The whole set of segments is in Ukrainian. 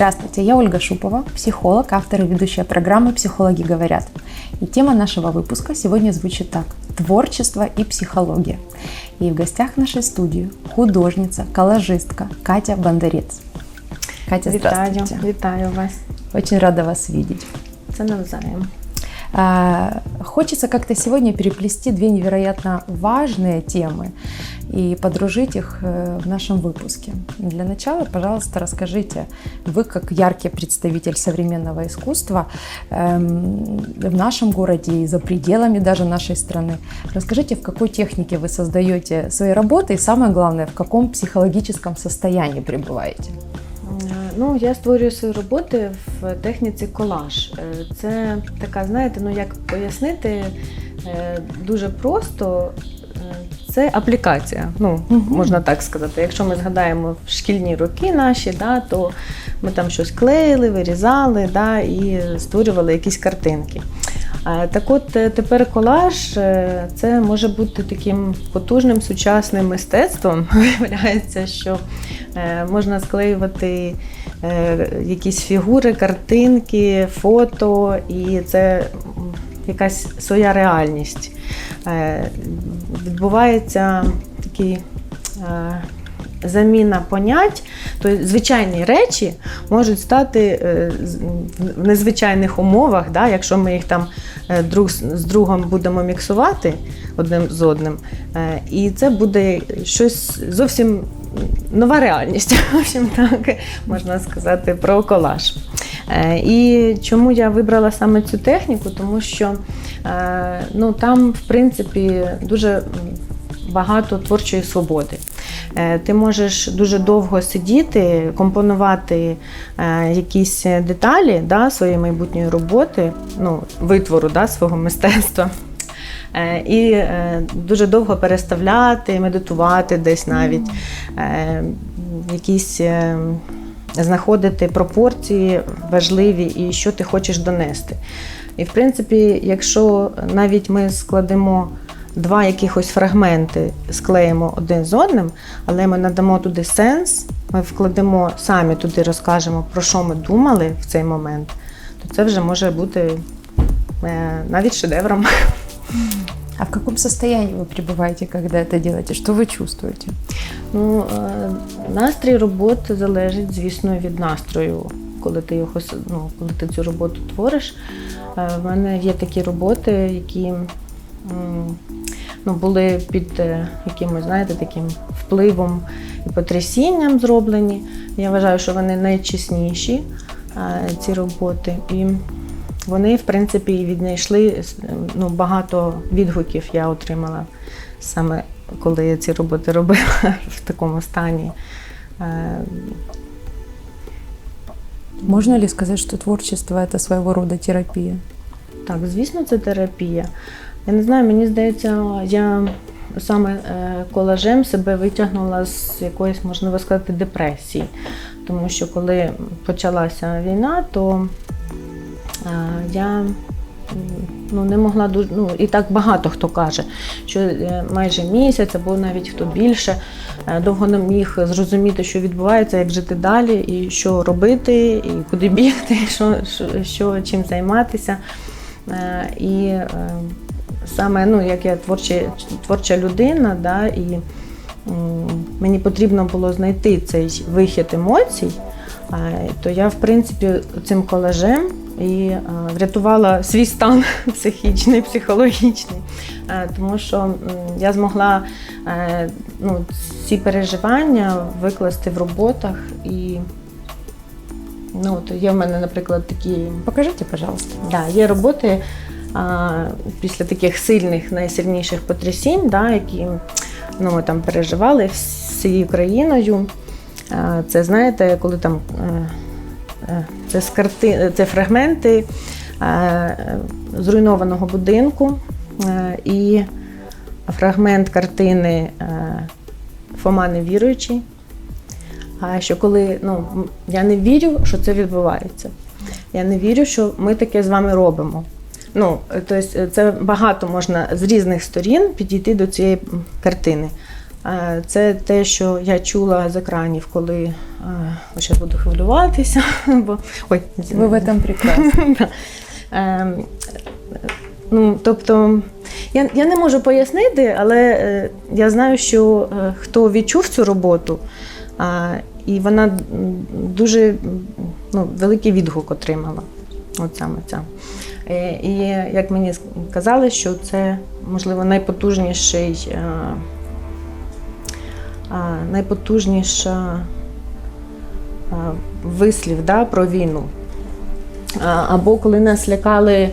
Здравствуйте, я Ольга Шупова, психолог, автор и ведущая программы «Психологи говорят». И тема нашего выпуска сегодня звучит так – творчество и психология. И в гостях нашей студии художница, коллажистка Катя Бондарец. Катя, Вітаю, здравствуйте. вітаю вас. Очень рада вас видеть. Це навзаєм. А, Хочется как-то сегодня переплести две невероятно важные темы и подружить их э, в нашем выпуске. Для начала, пожалуйста, расскажите, вы как яркий представитель современного искусства эм, в нашем городе и за пределами даже нашей страны, расскажите, в какой технике вы создаете свои работы и самое главное, в каком психологическом состоянии пребываете? Ну, я створюю свої роботи в техніці колаж. Е, Це така, знаєте, ну як пояснити е, дуже просто. Е, Це аплікація, ну можна так сказати. Якщо ми згадаємо в шкільні роки наші, да, то ми там щось клеїли, вирізали да, і створювали якісь картинки. Е, Так от е, тепер колаж е, це може бути таким потужним сучасним мистецтвом. Виявляється, що можна склеювати якісь фігури, картинки, фото, і це якась своя реальність. Відбувається такий. Заміна понять, тобто звичайні речі можуть стати е, в незвичайних умовах, да, якщо ми їх там е, друг з другом будемо міксувати одним з одним. Е, І це буде щось зовсім нова реальність, в общем, так можна сказати, про колаж. І чому я вибрала саме цю техніку? Тому що ну, там, в принципі, дуже багато творчої свободи. Е, Ти можеш дуже довго сидіти, компонувати е, якісь деталі да, своєї майбутньої роботи, ну, витвору да, свого мистецтва. Е, І дуже довго переставляти, медитувати десь навіть, якісь знаходити пропорції важливі і що ти хочеш донести. І в принципі, якщо навіть ми складемо два якихось фрагменти, склеїмо один з одним, але ми надамо туди сенс, ми вкладемо самі туди, розкажемо, про що ми думали в цей момент, то це вже може бути е, навіть шедевром. А в каком состоянии вы пребываете, когда это делаете? Что вы чувствуете? Ну, е, настрій роботи залежить, звісно, від настрою, коли ти його с- ну, коли ти цю роботу твориш. Е, В мене є такі роботи, які м, ну, були під е, якимось, знаєте, таким впливом і потрясінням зроблені. Я вважаю, що вони найчесніші, е, ці роботи. І вони, в принципі, віднайшли ну, багато відгуків я отримала саме коли я ці роботи робила в такому стані. Е, Можно ли сказать, что творчество это своего рода терапия? Так, звісно, це терапія. Я не знаю, мені здається, я саме е, колажем себе витягнула з якоїсь, можна сказати, депресії. Тому що коли почалася війна, то е, я ну, не могла дуже, ну і так багато хто каже, що е, майже місяць або навіть хто більше довго не міг зрозуміти, що відбувається, як жити далі, і що робити, і куди бігти, що, що, що чим займатися. І саме ну, як я творча, творча людина, да, і мені потрібно було знайти цей вихід емоцій, то я, в принципі, цим колажем і врятувала свій стан психічний, психологічний. Тому що я змогла е, ну, ці переживання викласти в роботах. І ну, от є в мене, наприклад, такі Покажите, пожалуйста. Да, є роботи після таких сильних, найсильніших потрясінь, да, які ну, ми там переживали всією країною. Це знаєте, коли там е, е, це, з карти, це фрагменти е, зруйнованого будинку і фрагмент картини Фома невіруючий. А що коли ну, я не вірю, що це відбувається. Я не вірю, що ми таке з вами робимо. Ну, тобто, це багато можна з різних сторін підійти до цієї м, картини. Е, Це те, що я чула з екранів, коли е, ось зараз буду хвилюватися. Бо ой, Вы в этом прекрасны. Да. Ем, Ну, тобто, я, я не можу пояснити, але е, я знаю, що е, хто відчув цю роботу, а, і вона м, дуже м, ну, великий відгук отримала. От саме ця. Е, І як мені казали, що це, можливо, найпотужніший, е, найпотужніша вислів да, про війну. Або коли нас лякали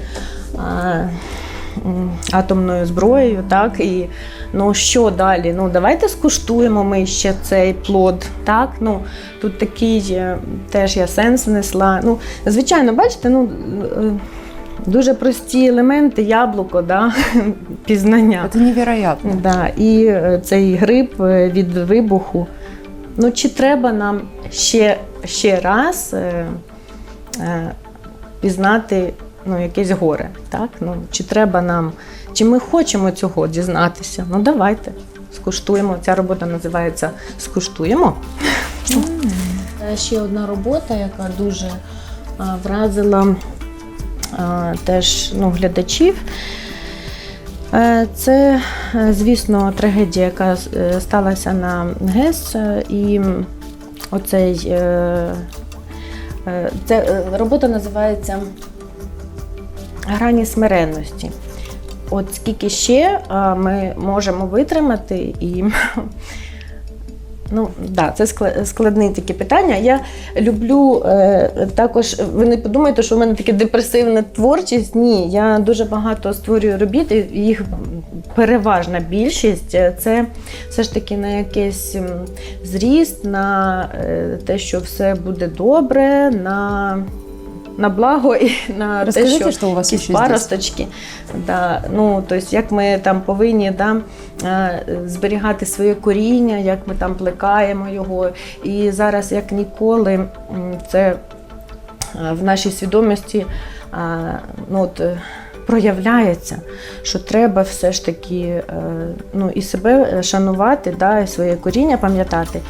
атомною зброєю, так, і ну що далі? Ну, давайте скуштуємо ми ще цей плод. Так? Ну, тут такий е, теж я сенс внесла. Ну, звичайно, бачите, ну. Дуже прості елементи, яблуко, да, пізнання. Это невероятно. Да, і е, цей гриб е, від вибуху. Ну, чи треба нам ще, ще раз е, е, пізнати ну, якесь горе? Так? Ну, чи треба нам, чи ми хочемо цього дізнатися? Ну, давайте, скуштуємо. Ця робота називається Скуштуємо. Е, Ще одна робота, яка дуже вразила теж ну, глядачів. Е, Це, е, звісно, трагедія, яка е, сталася на ГЕС. е, І оцей е, е, це е, робота називається Грані смиренності. От скільки ще ми можемо витримати і. Ну, да, це складне такі питання. Я люблю е, також, ви не подумайте, що в мене така депресивна творчість. Ні, я дуже багато створюю робіт, і їх переважна більшість е, це все ж таки на якийсь зріст, на е, те, що все буде добре, на, на благо і на те, Расскажите, що у вас паросточки. Да, ну, тобто, як ми там повинні да, е, зберігати своє коріння, як ми там плекаємо його. І зараз, як ніколи, це е, в нашій свідомості е, ну, от, проявляється, що треба все ж таки ну, і себе шанувати, да, і своє коріння пам'ятати,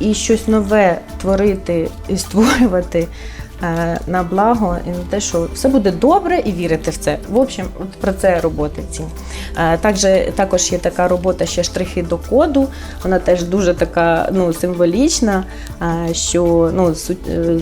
і щось нове творити і створювати на благо і на те, що все буде добре, і вірити в це. В общем, от про це роботи ці. Е, Також, також є така робота ще штрихи до коду. Вона теж дуже така ну, символічна, е, що ну, суть. е,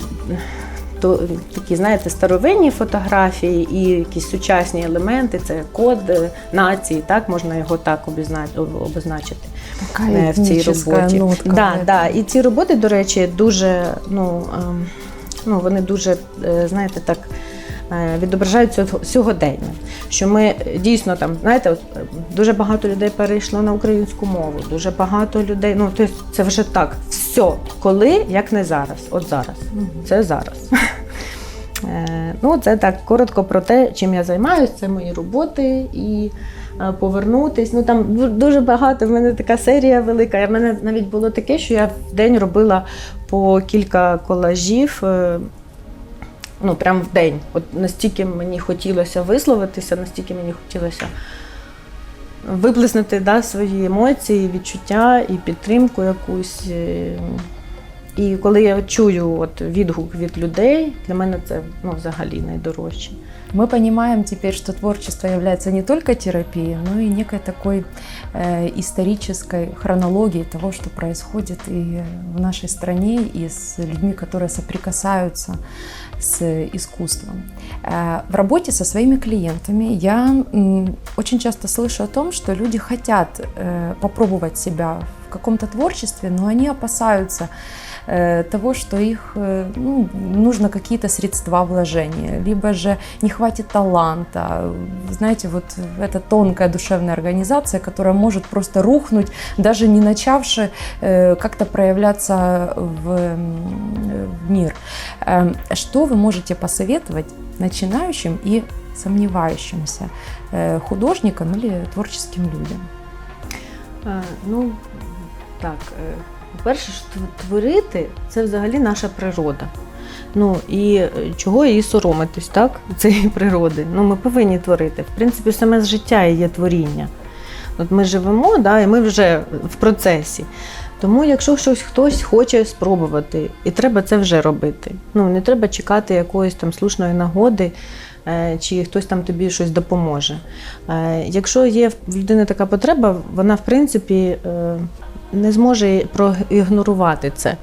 То такі, знаєте, старовинні фотографії і якісь сучасні елементи, це код е, нації, так можна його так обозначити Такая е, в цій роботі. нотка. Да, да. І ці роботи, до речі, дуже, ну, ем, ну вони дуже, е, знаєте, так. е, Відображають сьогодення, що ми е, дійсно там, знаєте, дуже багато людей перейшло на українську мову, дуже багато людей. Ну тобто це вже так. Все, коли, як не зараз. От зараз. Це зараз. Е, Ну, це так коротко про те, чим я займаюся, це мої роботи і е, повернутись. Ну там дуже багато. В мене така серія велика. В мене навіть було таке, що я в день робила по кілька колажів. е, Ну, прям в день. От настільки мені хотілося висловитися, настільки мені хотілося виплеснути да, свої емоції, відчуття і підтримку якусь. е, І коли я чую от відгук від людей, для мене це ну, взагалі найдорожче. Мы понимаем теперь, что творчество является не только терапией, но и некой такой э, исторической хронологией того, что происходит и в нашей стране, и с людьми, которые соприкасаются с искусством. Э, в работе со своими клиентами я м, очень часто слышу о том, что люди хотят э, попробовать себя в каком-то творчестве, но они опасаются э, того, что их э, ну, нужно какие-то средства вложения, либо же не хватит таланта. Знаете, вот это тонкая душевная организация, которая может просто рухнуть, даже не начавши э, как-то проявляться в, в мир. Эм, Что вы можете посоветовать начинающим и сомневающимся э, художникам или творческим людям? Ну, так, е, ж тв- творити це взагалі наша природа. Ну і е, чого її соромитись, так? Цієї природи. Ну, ми повинні творити. В принципі, саме з життя і є творіння. От ми живемо, да, і ми вже в процесі. Тому, якщо щось хтось хоче спробувати, і треба це вже робити. Ну не треба чекати якоїсь там слушної нагоди, е, чи хтось там тобі щось допоможе. Е, Якщо є в людини така потреба, вона в принципі не зможе проігнорувати це.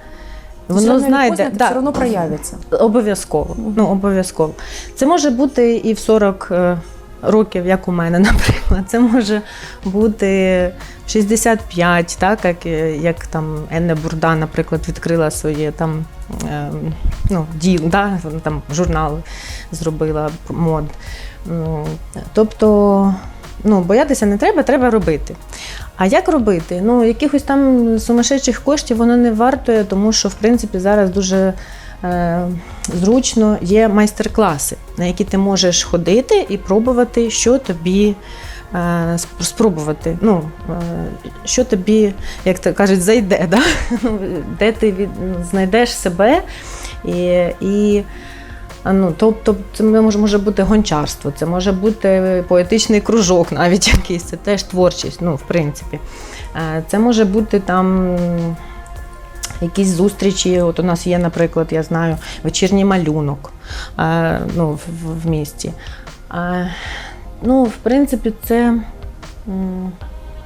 Воно Воно знайде да, все равно проявится. обов'язково. Ну, обов'язково. Це може бути і в 40 е, років, як у мене, наприклад. Це може бути в 65, так, як, е, як там Енне Бурда, наприклад, відкрила своє там е, ну, діл, да, там журнал зробила мод. Тобто, ну, боятися не треба, треба робити. А як робити? Ну, якихось там сумасшедших коштів воно не вартує, тому що в принципі зараз дуже е, зручно є майстер-класи, на які ти можеш ходити і пробувати, що тобі. е, Спробувати, ну, е, що тобі, як то кажуть, зайде, да? Ну, де ти від, знайдеш себе. І, і ну, тобто, це може, може бути гончарство, це може бути поетичний кружок, навіть якийсь, це теж творчість, ну, в принципі. Це може бути там якісь зустрічі. От у нас є, наприклад, я знаю, вечірній малюнок е, ну, в, в місті. Е, Ну, в принципі, це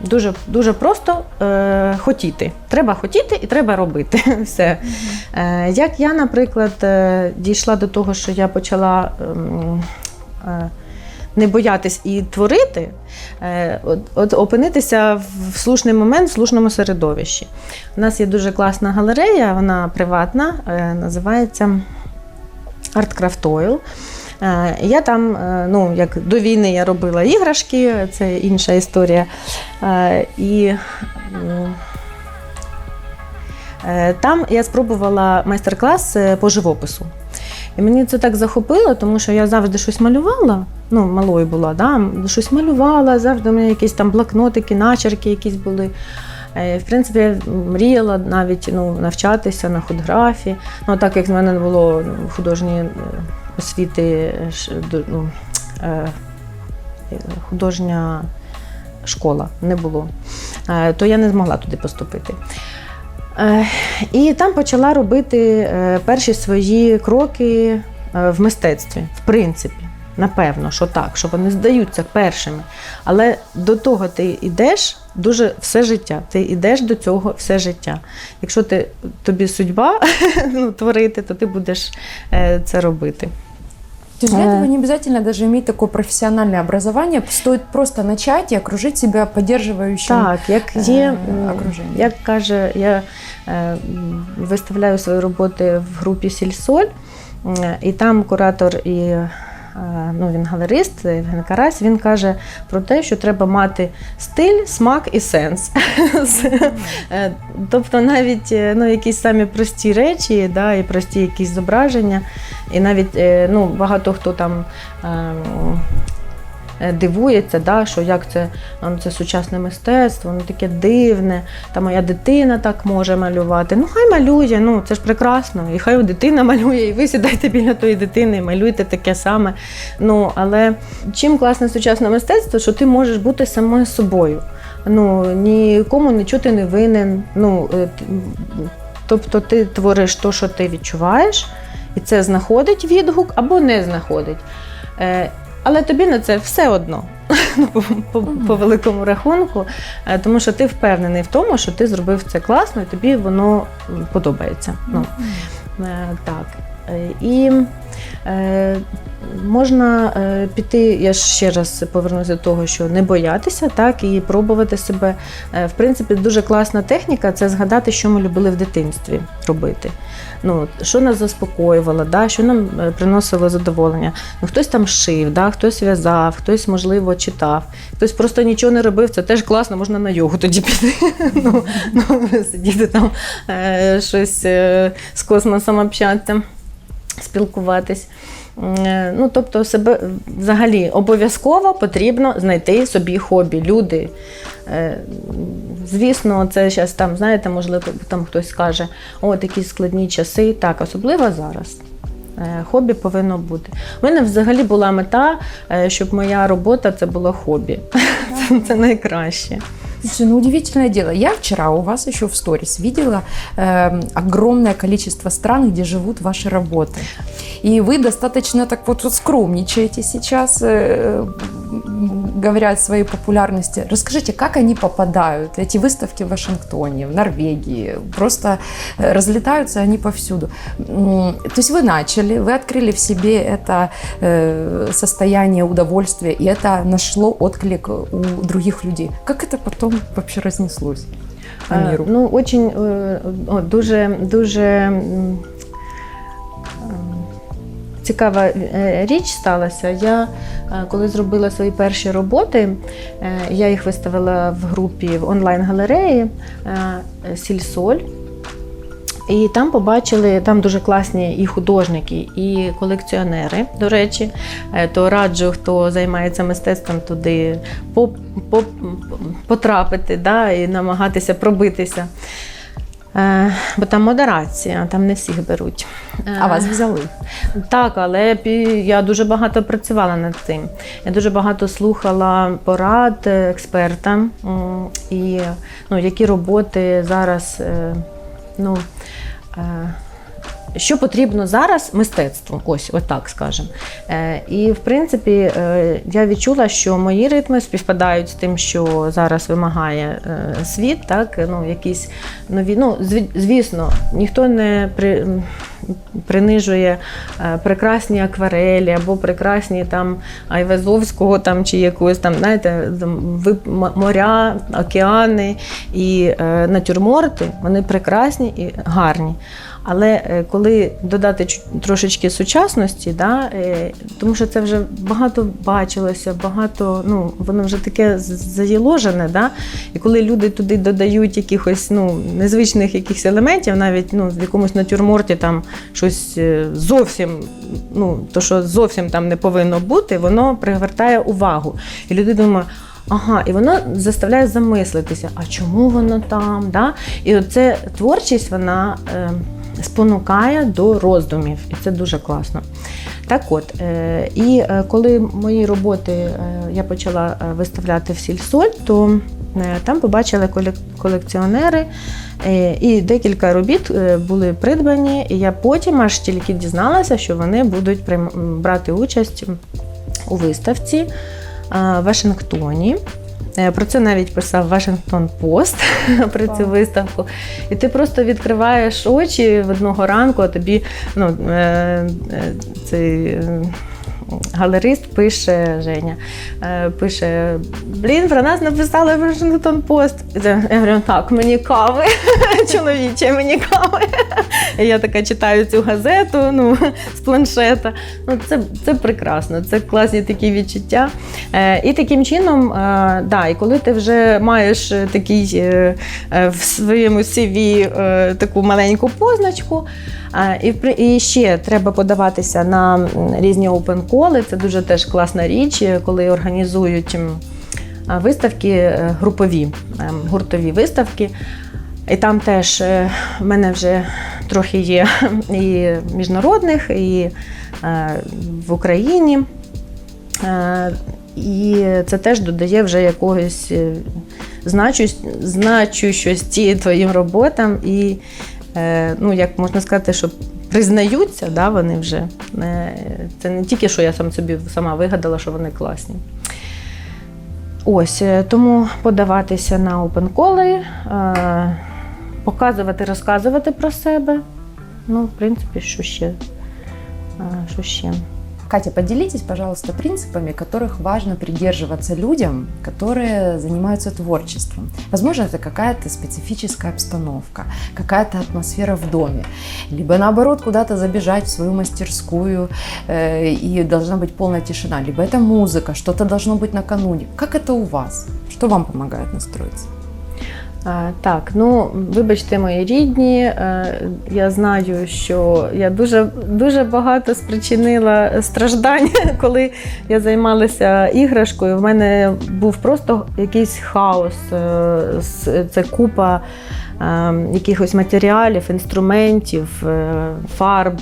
дуже, дуже просто е, хотіти. Треба хотіти і треба робити. Все. Е, як я, наприклад, е, дійшла до того, що я почала. ем, е, не боятись і творити, е, от, от опинитися в слушний момент в слушному середовищі. У нас є дуже класна галерея, вона приватна, е, називається Art Craft Oil. Е, Я там, е, ну, як до війни я робила іграшки, це інша історія. Е, І там я спробувала майстер-клас по живопису. І мені це так захопило, тому що я завжди щось малювала. Ну, малою була, да? щось малювала, завжди у мене якісь там блокнотики, начерки якісь були. В принципі, я мріяла навіть ну, навчатися на худграфі. Ну, так як в мене не було ну, художньої е, освіти, ну, е, художня школа не було, е, то я не змогла туди поступити. Е, І там почала робити перші свої кроки в мистецтві, в принципі. Напевно, що так, що вони здаються першими. Але до того ти йдеш дуже все життя. Ти йдеш до цього все життя. Якщо ти, тобі судьба ну, творити, то ти будеш це робити. То есть для Э. этого не обязательно даже иметь такое профессиональное образование, стоит просто начать и окружить себя поддерживающим Так, як є, е, окруження. як каже, я е, виставляю свої роботи в групі Сільсоль, і там куратор і ну, він галерист Євген Карась, він каже про те, що треба мати стиль, смак і сенс. Е, Тобто навіть е, ну, якісь самі прості речі, і прості якісь зображення, і навіть е, ну, багато хто там. Е, Дивується, да, що як це, ну, це сучасне мистецтво, воно таке дивне, та моя дитина так може малювати. Ну, хай малює, ну це ж прекрасно. І хай дитина малює, і ви сідайте біля тої дитини і малюйте таке саме. Ну, але чим класне сучасне мистецтво, що ти можеш бути самою собою. Ну, нікому нічого ти не винен. Ну, е, тобто ти твориш те, що ти відчуваєш, і це знаходить відгук або не знаходить. Але тобі на це все одно, ну, по, по, по великому рахунку, е, тому що ти впевнений в тому, що ти зробив це класно, і тобі воно подобається. Ну, е, так. Е, І можна е, піти, я ще раз повернуся до того, що не боятися, так, і пробувати себе. Е, в принципі, дуже класна техніка це згадати, що ми любили в дитинстві робити. Ну, що нас заспокоювало, да, що нам е, приносило задоволення. Ну, хтось там шив, да, хтось в'язав, хтось, можливо, читав, хтось просто нічого не робив. Це теж класно, можна на йогу тоді піти. ну, ну, сидіти там щось з космосом общатися, спілкуватись. Е, Ну, тобто, себе взагалі обов'язково потрібно знайти собі хобі. Люди. Е, Звісно, це зараз там, знаєте, можливо, там хтось скаже, о, такі складні часи. Так, особливо зараз. Е, Хобі повинно бути. У мене взагалі була мета, щоб моя робота це було хобі. це найкраще. Слушайте, ну удивительное дело. Я вчера у вас еще в сторис видела э, огромное количество стран, где живут ваши работы. И вы достаточно так вот, вот скромничаете сейчас, э, говоря о своей популярности. Расскажите, как они попадают, эти выставки в Вашингтоне, в Норвегии, просто э, разлетаются они повсюду. М, То есть вы начали, вы открыли в себе это э, состояние удовольствия, и это нашло отклик у других людей. Как это потом вообще разнеслось по Е, миру? Ну, очень е, о, дуже, дуже м, ем, цікава е, річ сталася. Я е, коли зробила свої перші роботи, е, я їх виставила в групі в онлайн-галереї Сільсоль. І там побачили там дуже класні і художники, і колекціонери. До речі, то раджу, хто займається мистецтвом, туди по, по, потрапити да, і намагатися пробитися. Е, бо там модерація, там не всіх беруть. Е, А вас взяли? так, але я дуже багато працювала над цим. Я дуже багато слухала порад е, експертам, і ну, які роботи зараз. е, Ну, е, що потрібно зараз мистецтву, ось отак скажемо. Е, і в принципі, е, я відчула, що мої ритми співпадають з тим, що зараз вимагає е, світ, так ну якісь нові. Ну звісно, ніхто не при, принижує прекрасні акварелі або прекрасні там Айвазовського там чи якогось там, знаєте, моря, океани і натюрморти, вони прекрасні і гарні. Але е, коли додати трошечки сучасності, да, е, тому що це вже багато бачилося, багато, ну, воно вже таке з- заєложене, да, і коли люди туди додають якихось ну, незвичних якихось елементів, навіть ну, в якомусь натюрморті там щось е, зовсім, ну, то, що зовсім там не повинно бути, воно привертає увагу. І люди думають, Ага, і воно заставляє замислитися, а чому воно там? Да? І оце творчість вона е, спонукає до роздумів, і це дуже класно. Так от, е, і е, коли мої роботи е, я почала виставляти в сільсоль, то там побачили колекціонери, і декілька робіт були придбані. І я потім аж тільки дізналася, що вони будуть брати участь у виставці в Вашингтоні. Е, Про це навіть писав Вашингтон Пост про цю виставку. І ти просто відкриваєш очі в одного ранку, а тобі ну, е, е, цей галерист пише Женя, е, пише: Блін, про нас написали Вашингтон Пост. Я говорю, так, мені кави, чоловіче, мені кави. Я така читаю цю газету ну, з планшета. Ну, це, це прекрасно, це класні такі відчуття. Е, і таким чином, е, да, і коли ти вже маєш такий в своєму CV таку маленьку позначку, і, і ще треба подаватися на різні опен-коли. Це дуже теж класна річ, е, коли організують виставки е, групові, е, гуртові виставки. І там теж в мене вже трохи є і міжнародних, і в Україні. І це теж додає вже якогось значущості твоїм роботам. І ну, як можна сказати, що признаються, да, вони вже. Е, Це не тільки, що я сам собі сама вигадала, що вони класні. Ось е, тому подаватися на опенколи, е, показувати, розказувати про себе. Ну, в принципі, що ще? Е, Що ще? Катя, поделитесь, пожалуйста, принципами, которых важно придерживаться людям, которые занимаются творчеством. Возможно, это какая-то специфическая обстановка, какая-то атмосфера в доме, либо наоборот куда-то забежать в свою мастерскую э, и должна быть полная тишина, либо это музыка, что-то должно быть накануне. Как это у вас? Что вам помогает настроиться? Так, ну вибачте, мої рідні. е, Я знаю, що я дуже дуже багато спричинила страждань, коли я займалася іграшкою. В мене був просто якийсь хаос. е, Це купа е, якихось матеріалів, інструментів, фарб.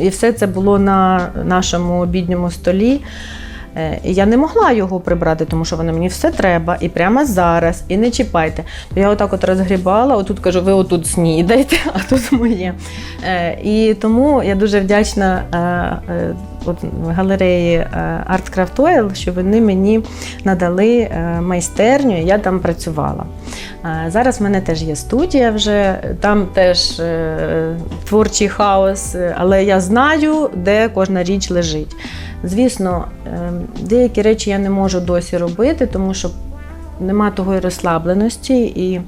І все це було на нашому обідньому столі. Е, І я не могла його прибрати, тому що воно мені все треба, і прямо зараз, і не чіпайте. То я отак от розгрібала, отут кажу, ви отут снідайте, а тут моє. Е, І тому я дуже вдячна е, галереї е, Art Craft Oil, що вони мені надали е, майстерню, і я там працювала. Е, Зараз в мене теж є студія вже, там теж творчий хаос, але я знаю, де кожна річ лежить. Звісно, деякі речі я не можу досі робити, тому що нема того і розслабленості і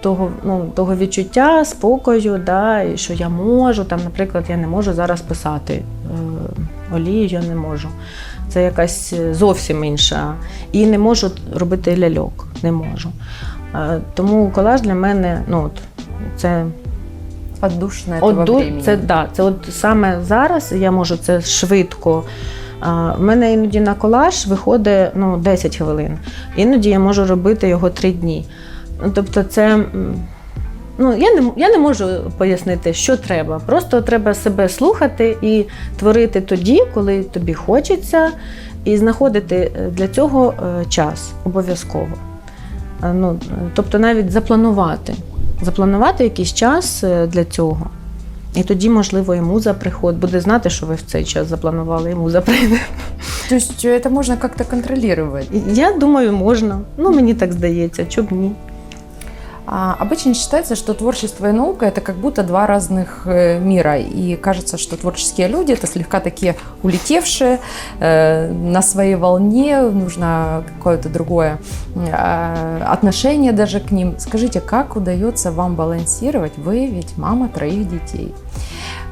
того, ну, того відчуття, спокою, да, і що я можу. Там, наприклад, я не можу зараз писати е, олію, я не можу. Це якась е, зовсім інша. І не можу робити ляльок, не можу. Е, Тому колаж для мене ну, от, це Отдушина этого От ду- времени. це, да, це от саме зараз я можу це швидко. В мене іноді на колаж виходить ну, 10 хвилин. Іноді я можу робити його 3 дні. Тобто, це. Ну, я не, я не можу пояснити, що треба. Просто треба себе слухати і творити тоді, коли тобі хочеться, і знаходити е, для цього е, час обов'язково. Ну, тобто навіть запланувати. Запланувати якийсь час е, для цього. І тоді, можливо, і муза приходить, буде знати, що ви в цей час запланували, і муза прийде. То есть это можно как-то контролировать. І Я думаю, можна. Ну, мені так здається, чоб ні. А, обычно считается, что творчество и наука это как будто два разных э, мира. И кажется, что творческие люди это слегка такие улетевшие э, на своей волне, нужно какое-то другое э, отношение даже к ним. Скажите, как удается вам балансировать? Вы ведь мама троих детей.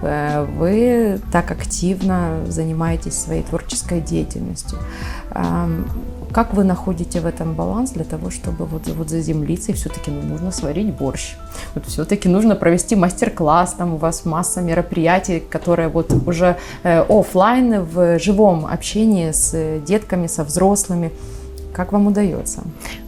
Вы так активно занимаетесь своей творческой деятельностью. Ам, Как вы находите в этом баланс для того, чтобы вот, вот заземлиться и все-таки ну, нужно сварить борщ? Вот все-таки нужно провести мастер-класс, там у вас масса мероприятий, которые вот уже э, оффлайн в живом общении с э, детками, со взрослыми. Как вам удається?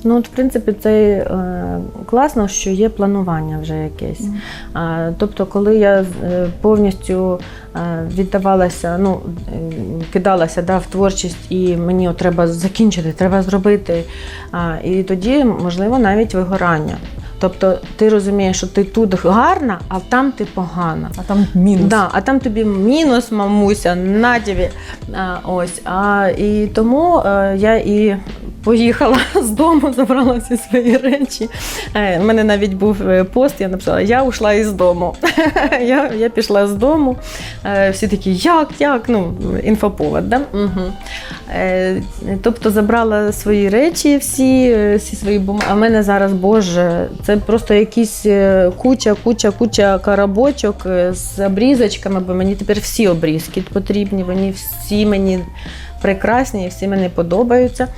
Ну, от, в принципі, це е, класно, що є планування вже якесь. А, тобто, коли я е, повністю е, віддавалася, ну, е, кидалася да, в творчість, і мені от треба закінчити, треба зробити. І тоді, можливо, навіть вигорання. Тобто ти розумієш, що ти тут гарна, а там ти погана. А там минус. Да, а там тобі мінус, мамуся, на тобі. А, ось. А, і тому е, я і поїхала з дому, забрала всі свої речі. Е, У мене навіть був е, пост, я написала: Я ушла із дому. я, я пішла з дому. Е, всі такі, як, як? Ну, інфоповод, да? Угу. Е, тобто забрала свої речі, всі, е, всі свої бумаги. А в мене зараз, Боже, це просто якісь е, куча, куча, куча карабочок е, з обрізочками, бо мені тепер всі обрізки потрібні, вони всі мені прекрасні всі мені подобаються.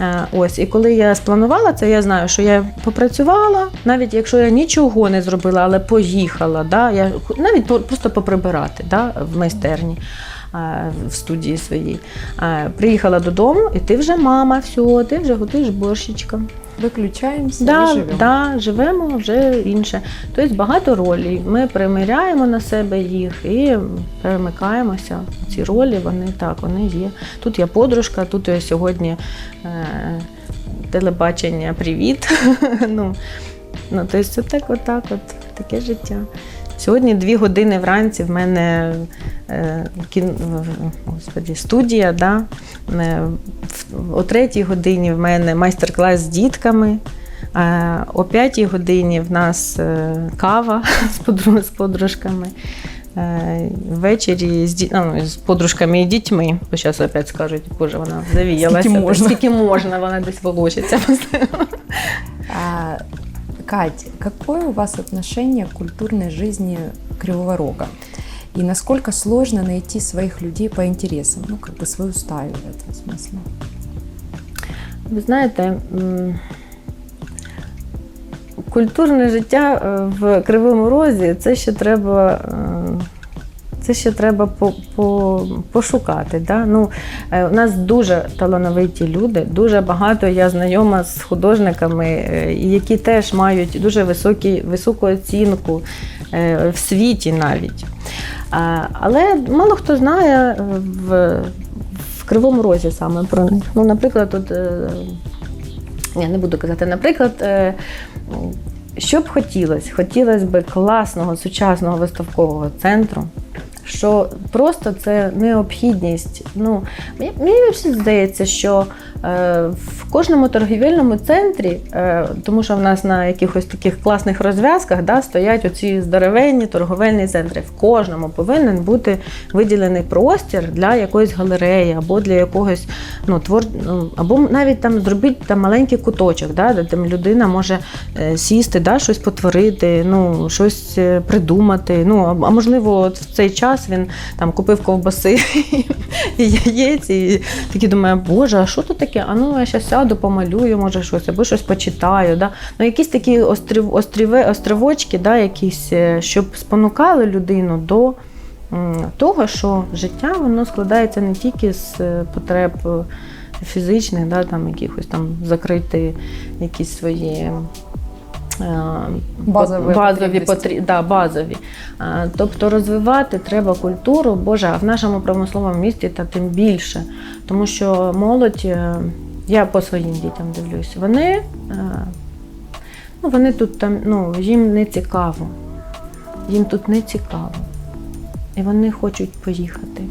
Е, Ось, і коли я спланувала це, я знаю, що я попрацювала, навіть якщо я нічого не зробила, але поїхала, да, я навіть просто поприбирати да, в майстерні. В студії своїй. Приїхала додому, і ти вже мама, все, ти вже готуєш борщичка. Выключаемся да, і живемо. да, живемо вже інше. Тобто багато ролей. Ми примиряємо на себе їх і перемикаємося. Ці ролі, вони так, вони є. Тут я подружка, тут я сьогодні е, телебачення привіт. ну, ну, тобто це так, отак, от, таке життя. Сьогодні дві години вранці в мене е, кін... Господі, студія. Да? Е, О третій годині в мене майстер-клас з дітками. О п'ятій годині в нас е, кава з, подру- з подружками. Ввечері з, ді... ну, з подружками і дітьми. Бо зараз опять скажуть, боже, вона завіялася. Скільки можна. Скільки можна, вона десь волочиться. А, Кать, какое у вас отношение к культурной жизни Кривого Рога? И насколько сложно найти своих людей по интересам, ну, как бы свою стаю в этом смысле? Ви знаєте, м, культурне життя е, в Кривому Розі це ще треба. це ще треба по, по, пошукати. Да? Ну, е, у нас дуже талановиті люди, дуже багато я знайома з художниками, е, які теж мають дуже високі, високу оцінку е, в світі навіть. Але мало хто знає в, в Кривому Розі саме про них. Ну, наприклад, от, я не буду казати, наприклад, що б хотілося? Хотілося б класного сучасного виставкового центру. Що просто це необхідність. Ну, мені, мені здається, що е, в кожному торгівельному центрі, е, тому що в нас на якихось таких класних розв'язках да, стоять оці здоровенні торговельні центри. В кожному повинен бути виділений простір для якоїсь галереї або для якогось ну, твор... ну, або навіть там зробіть там маленький куточок, да, де там людина може е, сісти, да, щось потворити, ну, щось придумати. Ну, а можливо, в цей час він там купив ковбаси і яєць, і такий думає, боже, а що тут таке? А ну я зараз сяду, помалюю, може щось, або щось почитаю. Да? Ну, якісь такі острів, остріве, островочки, да, якісь, е, щоб спонукали людину до того, що життя воно складається не тільки з е, потреб е, фізичних, да, там якихось там закрити якісь свої. Е, Базові базові, потребності. потрі... да, базові. Тобто розвивати треба культуру, Боже, а в нашому промисловому місті та тим більше. Тому що молодь, е, я по своїм дітям дивлюсь, вони, е, ну, вони тут там, ну, їм не цікаво. Їм тут не цікаво. І вони хочуть поїхати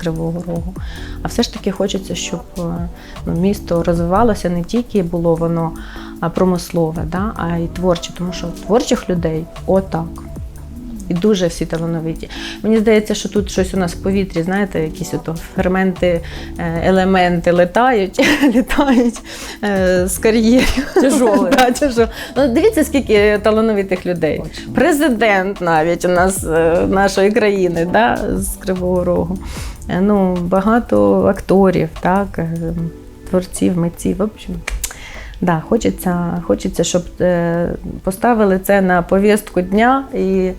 Кривого Рогу. А все ж таки хочеться, щоб е, ну, місто розвивалося не тільки було воно промислове, да, а й творче, тому що творчих людей отак. І дуже всі талановиті. Мені здається, що тут щось у нас в повітрі, знаєте, якісь ото ферменти, е, елементи летають, літають е, з кар'єрів. Тяжолі. Да, тяжо- Ну, дивіться, скільки талановитих людей. Очень. Президент навіть у нас е, нашої країни, да, з Кривого Рогу. Ну, багато акторів, так, творців, митців. В общем, да, хочеться, хочеться, щоб поставили це на повістку дня. І,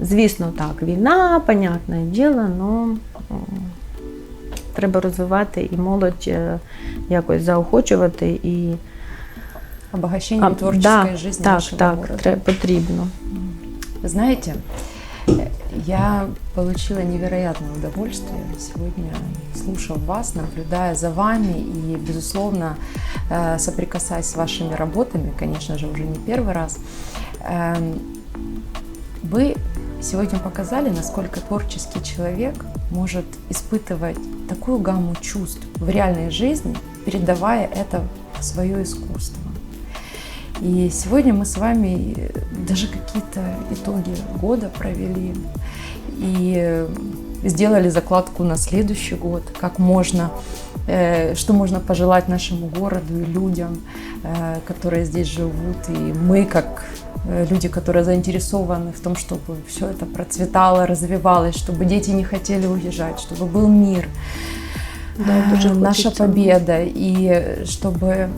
звісно, так, війна, понятне діло, але треба розвивати і молодь е, якось заохочувати і Обогащение а, творческой да, жизни так, нашего так, города. тре- потрібно. Вы Знаете, э, я получила невероятное удовольствие сегодня, слушав вас, наблюдая за вами и, безусловно, э, соприкасаясь с вашими работами, конечно же, уже не первый раз. Вы сегодня показали, насколько творческий человек может испытывать такую гамму чувств в реальной жизни, передавая это в свое искусство. И сегодня мы с вами э, даже какие-то итоги года провели и э, сделали закладку на следующий год, как можно, э, что можно пожелать нашему городу и людям, которые здесь живут, и мы как люди, которые заинтересованы в том, чтобы все это процветало, развивалось, чтобы дети не хотели уезжать, чтобы был мир, Да, э, наша победа, и чтобы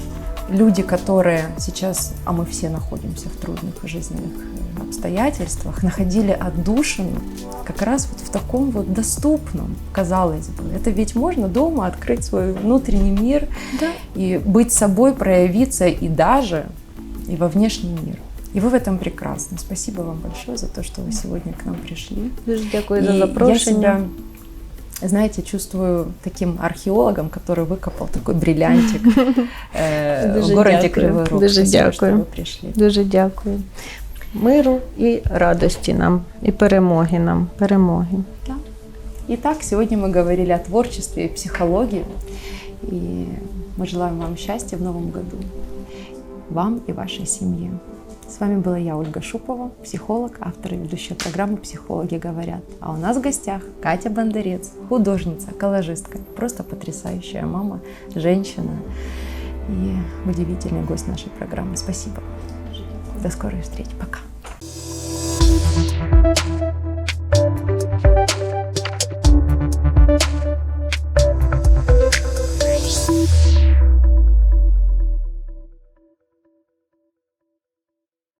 люди, которые сейчас, а мы все находимся в трудных жизненных э, обстоятельствах, находили отдушину как раз вот в таком вот доступном, казалось бы. Это ведь можно дома открыть свой внутренний мир и быть собой, проявиться и даже и во внешний мир. И вы в этом прекрасны. Спасибо вам большое за то, что вы сегодня к нам пришли. Дуже дякую за И запрошення. Я себя, знаете, чувствую таким археологом, который выкопал такой бриллиантик э, в Дуже городе дякую. Кривой Рог. Дуже Спасибо, что дякую. вы пришли. Дуже дякую. Миру і радості нам, і перемоги нам. Перемоги. Итак, сегодня мы говорили о творчестве и психологии. И мы желаем вам счастья в новом году. Вам и вашей семье. С вами была я, Ольга Шупова, психолог, автор и ведущая программы «Психологи говорят». А у нас в гостях Катя Бондарец, художница, коллажистка, просто потрясающая мама, женщина и удивительный гость нашей программы. Спасибо. До скорой встречи. Пока. thank you